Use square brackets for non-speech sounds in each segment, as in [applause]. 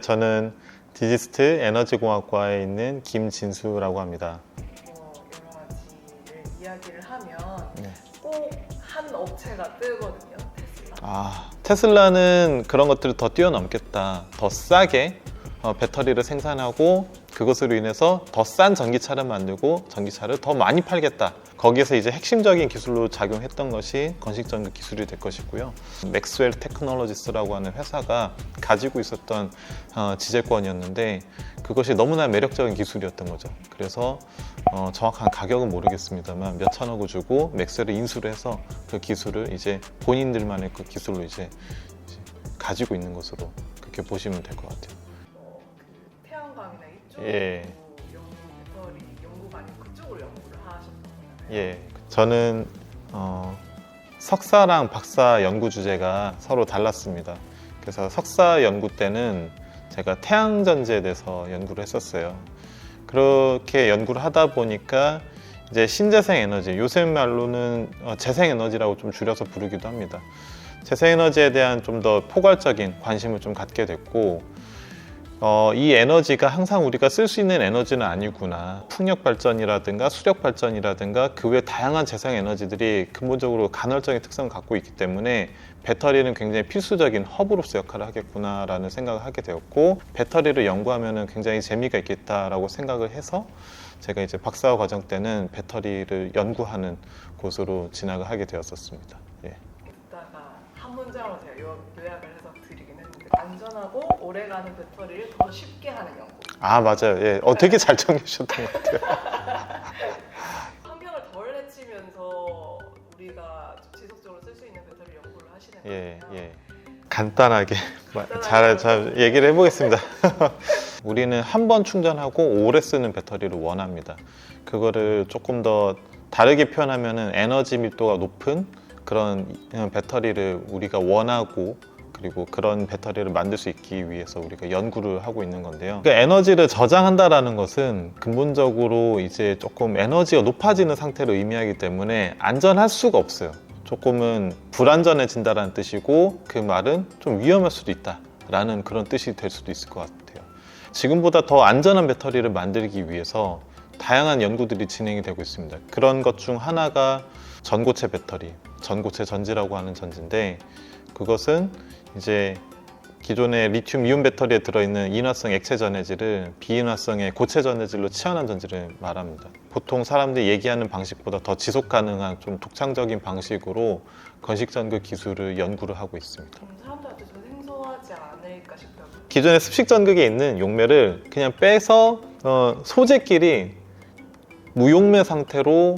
저는 디지스트 에너지공학과에 있는 김진수라고 합니다. 뭐 여러 가지를 이야기를 하면 네. 꼭 한 업체가 뜨거든요. 테슬라. 아, 테슬라는 그런 것들을 더 뛰어넘겠다. 더 싸게 어, 배터리를 생산하고 그것으로 인해서 더 싼 전기차를 만들고 전기차를 더 많이 팔겠다. 거기에서 이제 핵심적인 기술로 작용했던 것이 건식전기 기술이 될 것이고요. 맥스웰 테크놀로지스라고 하는 회사가 가지고 있었던 어, 지재권이었는데 그것이 너무나 매력적인 기술이었던 거죠. 그래서 어, 정확한 가격은 모르겠습니다만 몇 천억을 주고 맥스웰을 인수를 해서 그 기술을 이제 본인들만의 그 기술로 이제, 이제 가지고 있는 것으로 그렇게 보시면 될 것 같아요. 이쪽 예. 연구 배터리 연구가 아니고 그쪽으로 연구를 하셨던 거잖아요. 예, 저는 어, 석사랑 박사 연구 주제가 서로 달랐습니다. 그래서 석사 연구 때는 제가 태양 전지에 대해서 연구를 했었어요. 그렇게 연구를 하다 보니까 이제 신재생 에너지, 요새 말로는 어, 재생 에너지라고 좀 줄여서 부르기도 합니다. 재생 에너지에 대한 좀 더 포괄적인 관심을 좀 갖게 됐고 어, 이 에너지가 항상 우리가 쓸 수 있는 에너지는 아니구나. 풍력 발전이라든가 수력 발전이라든가 그 외 다양한 재생 에너지들이 근본적으로 간헐적인 특성을 갖고 있기 때문에 배터리는 굉장히 필수적인 허브로서 역할을 하겠구나라는 생각을 하게 되었고 배터리를 연구하면 굉장히 재미가 있겠다라고 생각을 해서 제가 이제 박사 과정 때는 배터리를 연구하는 곳으로 진학을 하게 되었었습니다. 예. 이따가 한 문장으로 오래가는 배터리를 더 쉽게 하는 연구. 아 맞아요. 예. 어 되게 잘 정리하셨던 것 같아요. [laughs] 환경을 덜 해치면서 우리가 지속적으로 쓸 수 있는 배터리 연구를 하시는 예, 거예요. 예. 간단하게 마- 잘, 잘 얘기를 해보겠습니다. [laughs] 우리는 한 번 충전하고 오래 쓰는 배터리를 원합니다. 그거를 조금 더 다르게 표현하면 에너지 밀도가 높은 그런 배터리를 우리가 원하고 그리고 그런 배터리를 만들 수 있기 위해서 우리가 연구를 하고 있는 건데요. 그 에너지를 저장한다라는 것은 근본적으로 이제 조금 에너지가 높아지는 상태를 의미하기 때문에 안전할 수가 없어요. 조금은 불안전해진다라는 뜻이고 그 말은 좀 위험할 수도 있다라는 그런 뜻이 될 수도 있을 것 같아요. 지금보다 더 안전한 배터리를 만들기 위해서 다양한 연구들이 진행이 되고 있습니다. 그런 것 중 하나가 전고체 배터리, 전고체 전지라고 하는 전지인데 그것은 이제 기존의 리튬 이온 배터리에 들어있는 인화성 액체 전해질을 비인화성의 고체 전해질로 치환한 전지를 말합니다. 보통 사람들이 얘기하는 방식보다 더 지속 가능한 좀 독창적인 방식으로 건식 전극 기술을 연구를 하고 있습니다. 좀 사람들한테 좀 생소하지 않을까 싶다고. 기존의 습식 전극에 있는 용매를 그냥 빼서 어, 소재끼리 무용매 상태로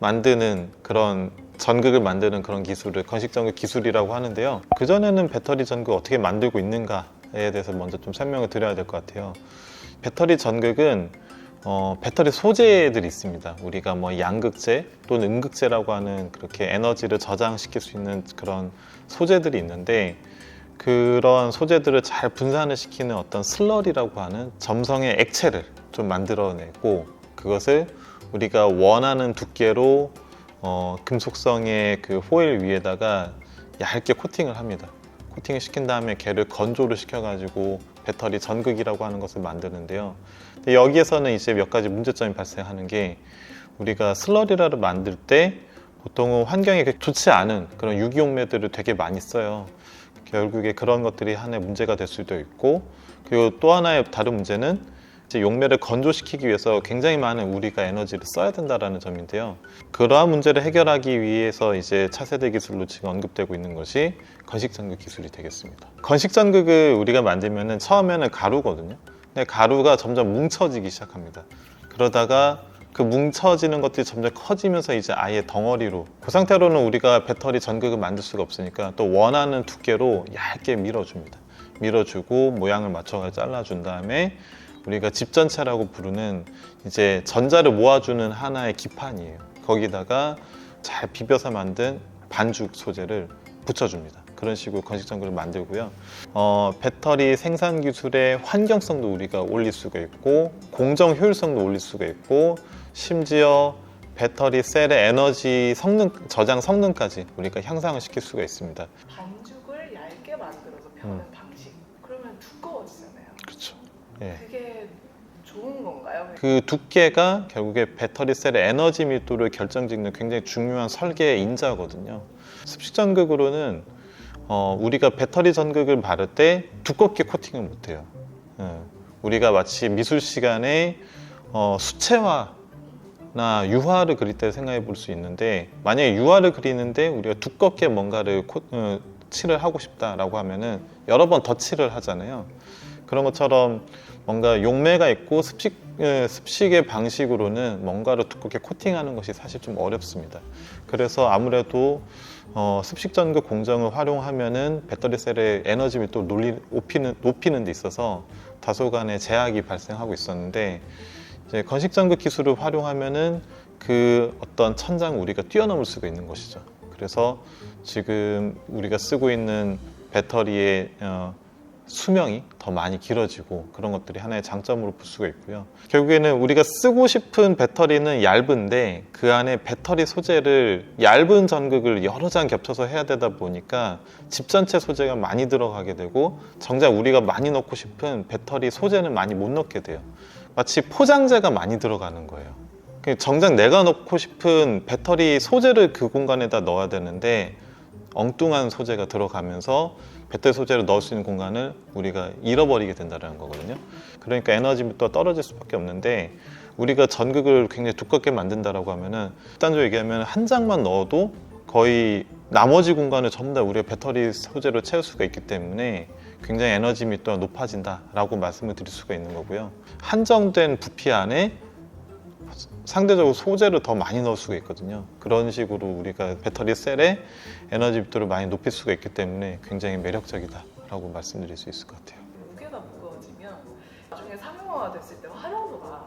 만드는 그런 전극을 만드는 그런 기술을 건식 전극 기술이라고 하는데요. 그 전에는 배터리 전극 어떻게 만들고 있는가에 대해서 먼저 좀 설명을 드려야 될 것 같아요. 배터리 전극은 어, 배터리 소재들이 있습니다. 우리가 뭐 양극재 또는 음극재라고 하는 그렇게 에너지를 저장시킬 수 있는 그런 소재들이 있는데 그런 소재들을 잘 분산을 시키는 어떤 슬러리라고 하는 점성의 액체를 좀 만들어내고 그것을 우리가 원하는 두께로 어, 금속성의 그 호일 위에다가 얇게 코팅을 합니다. 코팅을 시킨 다음에 걔를 건조를 시켜가지고 배터리 전극이라고 하는 것을 만드는데요. 여기에서는 이제 몇 가지 문제점이 발생하는 게 우리가 슬러리라를 만들 때 보통은 그렇게 좋지 않은 그런 유기용매들을 되게 많이 써요. 결국에 그런 것들이 하나의 문제가 될 수도 있고 그리고 또 하나의 다른 문제는 용매를 건조시키기 위해서 굉장히 많은 우리가 에너지를 써야 된다라는 점인데요. 그러한 문제를 해결하기 위해서 이제 차세대 기술로 지금 언급되고 있는 것이 건식전극 기술이 되겠습니다. 건식전극을 우리가 만들면은 처음에는 가루거든요. 근데 가루가 점점 뭉쳐지기 시작합니다. 그러다가 그 뭉쳐지는 것들이 점점 커지면서 이제 아예 덩어리로 그 상태로는 우리가 배터리 전극을 만들 수가 없으니까 또 원하는 두께로 얇게 밀어줍니다. 밀어주고 모양을 맞춰서 잘라준 다음에 우리가 집 전체라고 부르는 이제 전자를 모아주는 하나의 기판이에요. 거기다가 잘 비벼서 만든 반죽 소재를 붙여줍니다. 그런 식으로 건식전구를 만들고요. 어, 배터리 생산 기술의 환경성도 우리가 올릴 수가 있고 공정 효율성도 올릴 수가 있고 심지어 배터리 셀의 에너지 성능 저장 성능까지 우리가 향상을 시킬 수가 있습니다. 반죽을 얇게 만들어서 음. 예. 그게 좋은 건가요? 그 두께가 결국에 배터리 셀의 에너지 밀도를 결정짓는 굉장히 중요한 설계의 인자거든요. 습식 전극으로는 어, 우리가 배터리 전극을 바를 때 두껍게 코팅을 못해요. 예. 우리가 마치 미술 시간에 어, 수채화 나 유화를 그릴 때 생각해 볼 수 있는데 만약에 유화를 그리는데 우리가 두껍게 뭔가를 코- 어, 칠을 하고 싶다라고 하면은 여러 번더 칠을 하잖아요. 그런 것처럼 뭔가 용매가 있고 습식 예, 습식의 방식으로는 뭔가를 두껍게 코팅하는 것이 사실 좀 어렵습니다. 그래서 아무래도 어, 습식 전극 공정을 활용하면은 배터리 셀의 에너지 밀도 를 높이는 높이는 데 있어서 다소간의 제약이 발생하고 있었는데 이제 건식 전극 기술을 활용하면은 그 어떤 천장을 우리가 뛰어넘을 수가 있는 것이죠. 그래서 지금 우리가 쓰고 있는 배터리의 어, 수명이 더 많이 길어지고 그런 것들이 하나의 장점으로 볼 수가 있고요. 결국에는 우리가 쓰고 싶은 배터리는 얇은데 그 안에 배터리 소재를 얇은 전극을 여러 장 겹쳐서 해야 되다 보니까 집 전체 소재가 많이 들어가게 되고 정작 우리가 많이 넣고 싶은 배터리 소재는 많이 못 넣게 돼요. 마치 포장재가 많이 들어가는 거예요. 그 정작 내가 넣고 싶은 배터리 소재를 그 공간에다 넣어야 되는데 엉뚱한 소재가 들어가면서 배터리 소재를 넣을 수 있는 공간을 우리가 잃어버리게 된다는 거거든요. 그러니까 에너지 밀도가 떨어질 수밖에 없는데 우리가 전극을 굉장히 두껍게 만든다라고 하면은 일단적으로 얘기하면 한 장만 넣어도 거의 나머지 공간을 전부 다 우리가 배터리 소재로 채울 수가 있기 때문에 굉장히 에너지 밀도가 높아진다라고 말씀을 드릴 수가 있는 거고요. 한정된 부피 안에 상대적으로 소재를 더 많이 넣을 수가 있거든요. 그런 식으로 우리가 배터리 셀에 에너지 밀도를 많이 높일 수가 있기 때문에 굉장히 매력적이다라고 말씀드릴 수 있을 것 같아요. 무게가 무거워지면 나중에 상용화가 됐을 때 활용도가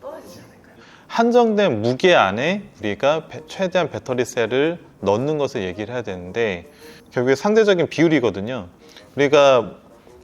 떨어지지 않을까요? 한정된 무게 안에 우리가 배- 최대한 배터리 셀을 넣는 것을 얘기를 해야 되는데 결국에 상대적인 비율이거든요. 우리가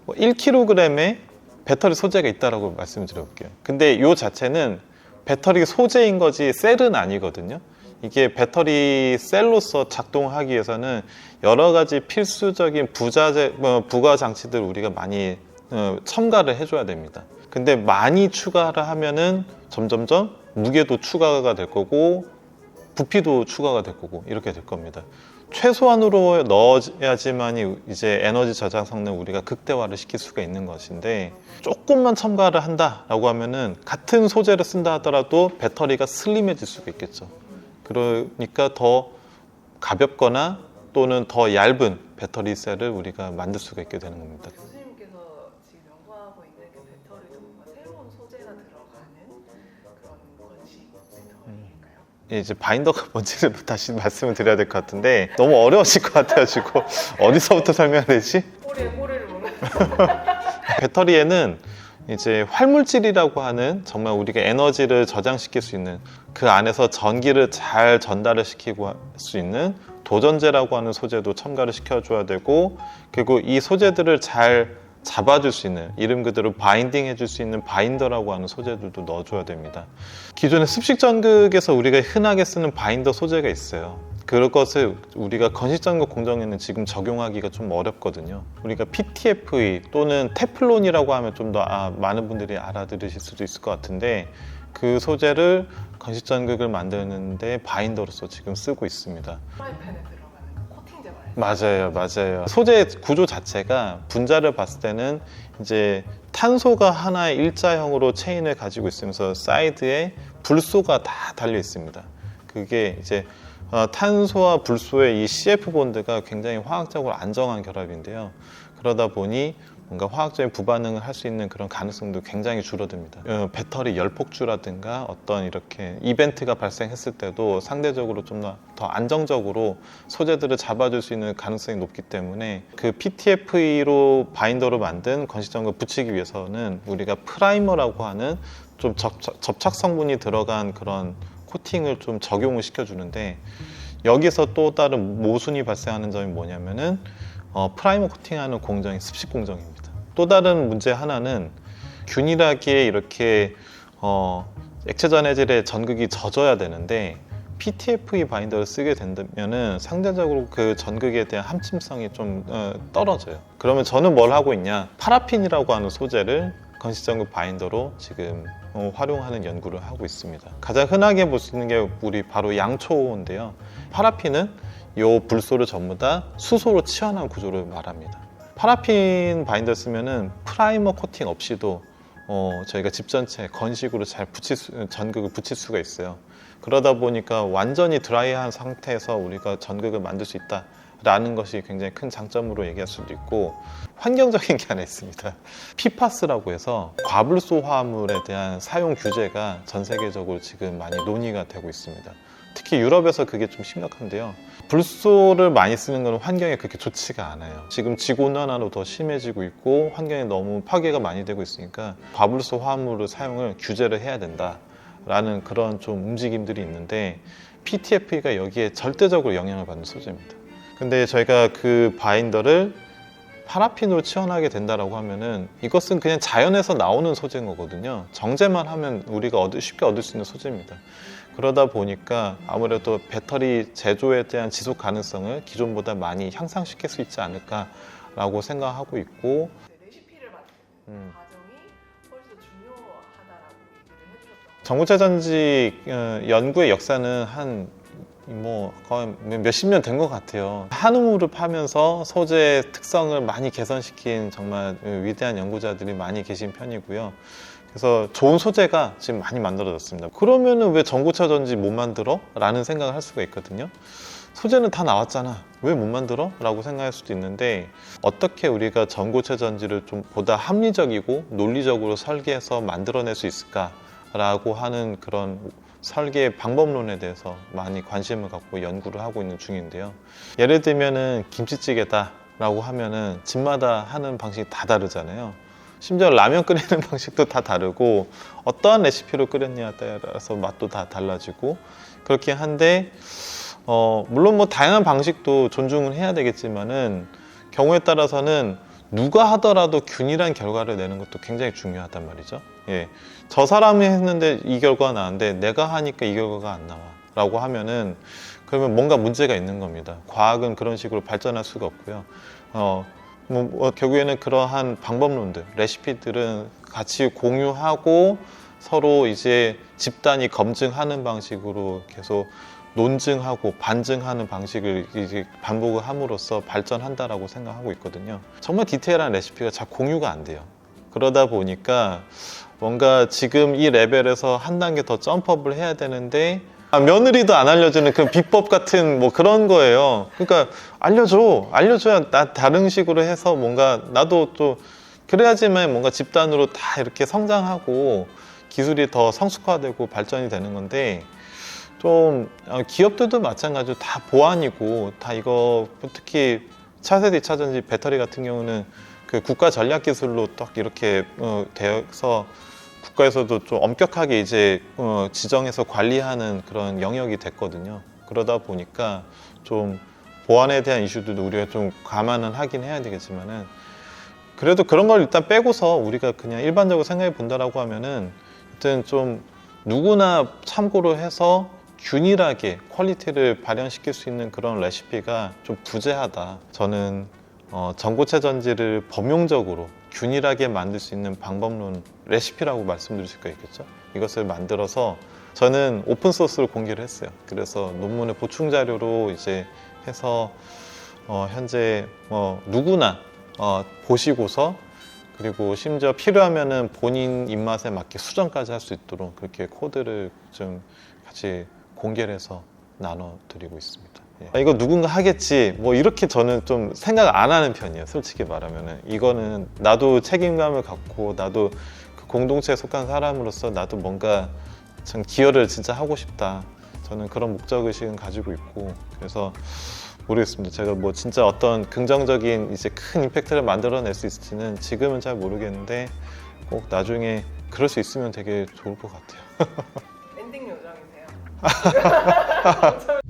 1kg의 배터리 소재가 있다라고 말씀을 드려볼게요. 근데 이 자체는 배터리 소재인 거지 셀은 아니거든요. 이게 배터리 셀로서 작동하기 위해서는 여러 가지 필수적인 부자재, 뭐 부가 장치들 우리가 많이 어, 첨가를 해줘야 됩니다. 근데 많이 추가를 하면은 점점점 무게도 추가가 될 거고 부피도 추가가 될 거고 이렇게 될 겁니다. 최소한으로 넣어야지만이 이제 에너지 저장 성능 우리가 극대화를 시킬 수가 있는 것인데 조금만 첨가를 한다라고 하면은 같은 소재를 쓴다 하더라도 배터리가 슬림해질 수가 있겠죠. 그러니까 더 가볍거나 또는 더 얇은 배터리 셀을 우리가 만들 수가 있게 되는 겁니다. 이제 바인더가 [laughs] 뭔지를 다시 말씀을 드려야 될 것 같은데 너무 어려우실 것 같아가지고 [laughs] 어디서부터 설명해야 되지? 꼬리에 꼬리를 무는 배터리에는 이제 활물질이라고 하는 정말 우리가 에너지를 저장시킬 수 있는 그 안에서 전기를 잘 전달을 시키고 할수 있는 도전제라고 하는 소재도 첨가를 시켜줘야 되고 그리고 이 소재들을 잘 잡아줄 수 있는 이름 그대로 바인딩 해줄 수 있는 바인더라고 하는 소재들도 넣어줘야 됩니다. 기존의 습식 전극에서 우리가 흔하게 쓰는 바인더 소재가 있어요. 그것을 우리가 건식 전극 공정에는 지금 적용하기가 좀 어렵거든요. 우리가 PTFE 또는 테플론이라고 하면 좀 더 아, 많은 분들이 알아들으실 수도 있을 것 같은데 그 소재를 건식 전극을 만드는데 바인더로서 지금 쓰고 있습니다. 프라이팬에 맞아요, 맞아요. 소재 구조 자체가 분자를 봤을 때는 이제 탄소가 하나의 일자형으로 체인을 가지고 있으면서 사이드에 불소가 다 달려 있습니다. 그게 이제 어, 탄소와 불소의 이 CF 본드가 굉장히 화학적으로 안정한 결합인데요. 그러다 보니 뭔가 화학적인 부반응을 할 수 있는 그런 가능성도 굉장히 줄어듭니다. 어, 배터리 열폭주라든가 어떤 이렇게 이벤트가 발생했을 때도 상대적으로 좀 더 안정적으로 소재들을 잡아줄 수 있는 가능성이 높기 때문에 그 PTFE로 바인더로 만든 건식정을 붙이기 위해서는 우리가 프라이머라고 하는 좀 접착, 접착 성분이 들어간 그런 코팅을 좀 적용을 시켜주는데 여기서 또 다른 모순이 발생하는 점이 뭐냐면은 어, 프라이머 코팅하는 공정이 습식 공정입니다. 또 다른 문제 하나는 균일하게 이렇게 어, 액체 전해질의 전극이 젖어야 되는데 PTFE 바인더를 쓰게 된다면은 상대적으로 그 전극에 대한 함침성이 좀 어, 떨어져요. 그러면 저는 뭘 하고 있냐? 파라핀이라고 하는 소재를 건식전극 바인더로 지금 어, 활용하는 연구를 하고 있습니다. 가장 흔하게 볼 수 있는 게 우리 바로 양초인데요. 파라핀은 이 불소를 전부 다 수소로 치환한 구조를 말합니다. 파라핀 바인더 쓰면은 프라이머 코팅 없이도 어, 저희가 집 전체에 건식으로 잘 붙일 수, 전극을 붙일 수가 있어요. 그러다 보니까 완전히 드라이한 상태에서 우리가 전극을 만들 수 있다 라는 것이 굉장히 큰 장점으로 얘기할 수도 있고 환경적인 게 하나 있습니다. 피파스라고 해서 과불소 화합물에 대한 사용 규제가 전 세계적으로 지금 많이 논의가 되고 있습니다. 특히 유럽에서 그게 좀 심각한데요. 불소를 많이 쓰는 건 환경에 그렇게 좋지가 않아요. 지금 지구온난화로 더 심해지고 있고 환경에 너무 파괴가 많이 되고 있으니까 과불소 화합물을 사용을 규제를 해야 된다라는 그런 좀 움직임들이 있는데 PTFE가 여기에 절대적으로 영향을 받는 소재입니다. 근데 저희가 그 바인더를 파라핀으로 치환하게 된다라고 하면은 이것은 그냥 자연에서 나오는 소재인 거거든요. 정제만 하면 우리가 얻을- 쉽게 얻을 수 있는 소재입니다. 그러다 보니까 아무래도 배터리 제조에 대한 지속 가능성을 기존보다 많이 향상시킬 수 있지 않을까라고 생각하고 있고 레시피를 만드는 음. 과정이 훨씬 더 중요하다라고 얘기를 해주셨던 것 전구체 전지 어, 연구의 역사는 한 뭐 거의 몇십 년 된 것 같아요. 한우물을 파면서 소재 특성을 많이 개선시킨 정말 위대한 연구자들이 많이 계신 편이고요. 그래서 좋은 소재가 지금 많이 만들어졌습니다. 그러면은 왜 전구체 전지 못 만들어? 라는 생각을 할 수가 있거든요. 소재는 다 나왔잖아. 왜 못 만들어? 라고 생각할 수도 있는데 어떻게 우리가 전고체 전지를 좀 보다 합리적이고 논리적으로 설계해서 만들어낼 수 있을까 라고 하는 그런 설계 방법론에 대해서 많이 관심을 갖고 연구를 하고 있는 중인데요. 예를 들면은 김치찌개다 라고 하면은 집마다 하는 방식이 다 다르잖아요. 심지어 라면 끓이는 [laughs] 방식도 다 다르고 어떠한 레시피로 끓였냐에 따라서 맛도 다 달라지고 그렇긴 한데 어, 물론 뭐 다양한 방식도 존중을 해야 되겠지만은 경우에 따라서는 누가 하더라도 균일한 결과를 내는 것도 굉장히 중요하단 말이죠. 예. 저 사람이 했는데 이 결과가 나왔는데 내가 하니까 이 결과가 안 나와. 라고 하면은 그러면 뭔가 문제가 있는 겁니다. 과학은 그런 식으로 발전할 수가 없고요. 어, 뭐, 뭐 결국에는 그러한 방법론들, 레시피들은 같이 공유하고 서로 이제 집단이 검증하는 방식으로 계속 논증하고 반증하는 방식을 이제 반복을 함으로써 발전한다라고 생각하고 있거든요. 정말 디테일한 레시피가 잘 공유가 안 돼요. 그러다 보니까 뭔가 지금 이 레벨에서 한 단계 더 점프업을 해야 되는데 아, 며느리도 안 알려주는 그 비법 같은 뭐 그런 거예요. 그러니까 알려줘, 알려줘야 나 다른 식으로 해서 뭔가 나도 또 그래야지만 뭔가 집단으로 다 이렇게 성장하고 기술이 더 성숙화되고 발전이 되는 건데 좀 어, 기업들도 마찬가지로 다 보안이고 다 이거 특히 차세대 2차전지 배터리 같은 경우는 그 국가 전략 기술로 딱 이렇게 어, 되어서 국가에서도 좀 엄격하게 이제 어, 지정해서 관리하는 그런 영역이 됐거든요. 그러다 보니까 좀 보안에 대한 이슈들도 우리가 좀 감안은 하긴 해야 되겠지만은 그래도 그런 걸 일단 빼고서 우리가 그냥 일반적으로 생각해 본다라고 하면은 하여튼 좀 누구나 참고로 해서 균일하게 퀄리티를 발현시킬 수 있는 그런 레시피가 좀 부재하다. 저는 어, 전고체 전지를 범용적으로 균일하게 만들 수 있는 방법론 레시피라고 말씀드릴 수가 있겠죠. 이것을 만들어서 저는 오픈 소스로 공개를 했어요. 그래서 논문의 보충 자료로 이제 해서 어, 현재 뭐 누구나 어, 보시고서 그리고 심지어 필요하면은 본인 입맛에 맞게 수정까지 할 수 있도록 그렇게 코드를 좀 같이 공개를 해서 나눠드리고 있습니다. 예. 아, 이거 누군가 하겠지. 뭐 이렇게 저는 좀 생각 안 하는 편이에요. 솔직히 말하면은 이거는 나도 책임감을 갖고 나도 그 공동체에 속한 사람으로서 나도 뭔가 참 기여를 진짜 하고 싶다. 저는 그런 목적 의식은 가지고 있고 그래서 모르겠습니다. 제가 뭐 진짜 어떤 긍정적인 이제 큰 임팩트를 만들어낼 수 있을지는 지금은 잘 모르겠는데 꼭 나중에 그럴 수 있으면 되게 좋을 것 같아요. [laughs] 엔딩 요정이세요. [laughs]